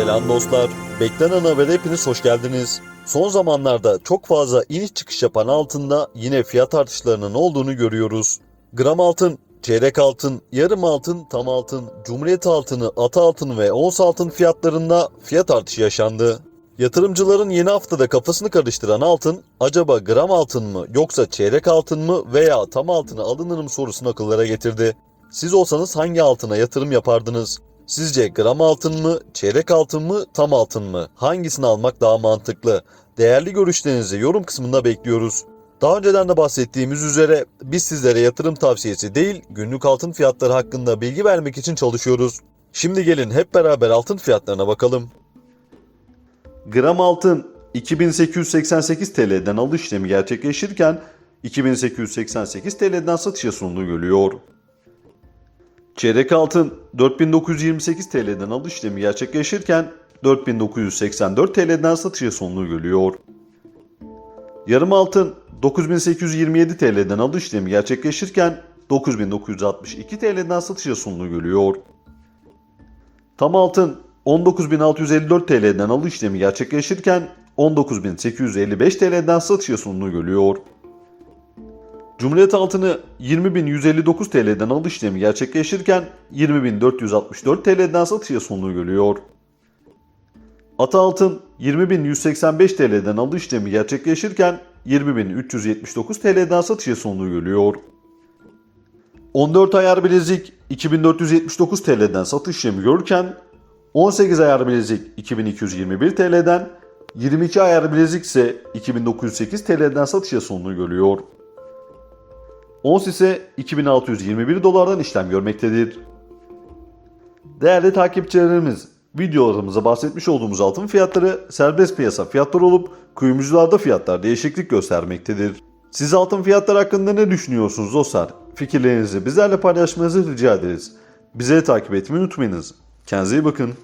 Selam dostlar. Beklenen habere hepiniz hoş geldiniz. Son zamanlarda çok fazla iniş çıkış yapan altında yine fiyat artışlarının olduğunu görüyoruz. Gram altın, çeyrek altın, yarım altın, tam altın, cumhuriyet altını, ata altın ve ons altın fiyatlarında fiyat artışı yaşandı. Yatırımcıların yeni haftada kafasını karıştıran altın, acaba gram altın mı yoksa çeyrek altın mı veya tam altına alınır mı sorusunu akıllara getirdi. Siz olsanız hangi altına yatırım yapardınız? Sizce gram altın mı, çeyrek altın mı, tam altın mı? Hangisini almak daha mantıklı? Değerli görüşlerinizi yorum kısmında bekliyoruz. Daha önceden de bahsettiğimiz üzere biz sizlere yatırım tavsiyesi değil, günlük altın fiyatları hakkında bilgi vermek için çalışıyoruz. Şimdi gelin hep beraber altın fiyatlarına bakalım. Gram altın 2888 TL'den alış işlemi gerçekleşirken 2888 TL'den satışa sunduğu görülüyor. Çeyrek altın 4928 TL'den alış işlemi gerçekleşirken 4984 TL'den satışa sonunu görüyor. Yarım altın 9827 TL'den alış işlemi gerçekleşirken 9962 TL'den satışa sonunu görüyor. Tam altın 19654 TL'den alış işlemi gerçekleşirken 19855 TL'den satışa sonunu görüyor. Cumhuriyet altını 20.159 TL'den alış işlemi gerçekleşirken 20.464 TL'den satışa sonunu görüyor. Ata altın 20.185 TL'den alış işlemi gerçekleşirken 20.379 TL'den satışa sonunu görüyor. 14 ayar bilezik 2479 TL'den satış işlemi görürken 18 ayar bilezik 2221 TL'den 22 ayar bilezik ise 2908 TL'den satışa sonunu görüyor. Ons ise 2621 dolardan işlem görmektedir. Değerli takipçilerimiz, videolarımızda bahsetmiş olduğumuz altın fiyatları serbest piyasa fiyatları olup kuyumcularda fiyatlar değişiklik göstermektedir. Siz altın fiyatları hakkında ne düşünüyorsunuz dostlar? Fikirlerinizi bizlerle paylaşmanızı rica ederiz. Bizi takip etmeyi unutmayınız. Kendinize iyi bakın.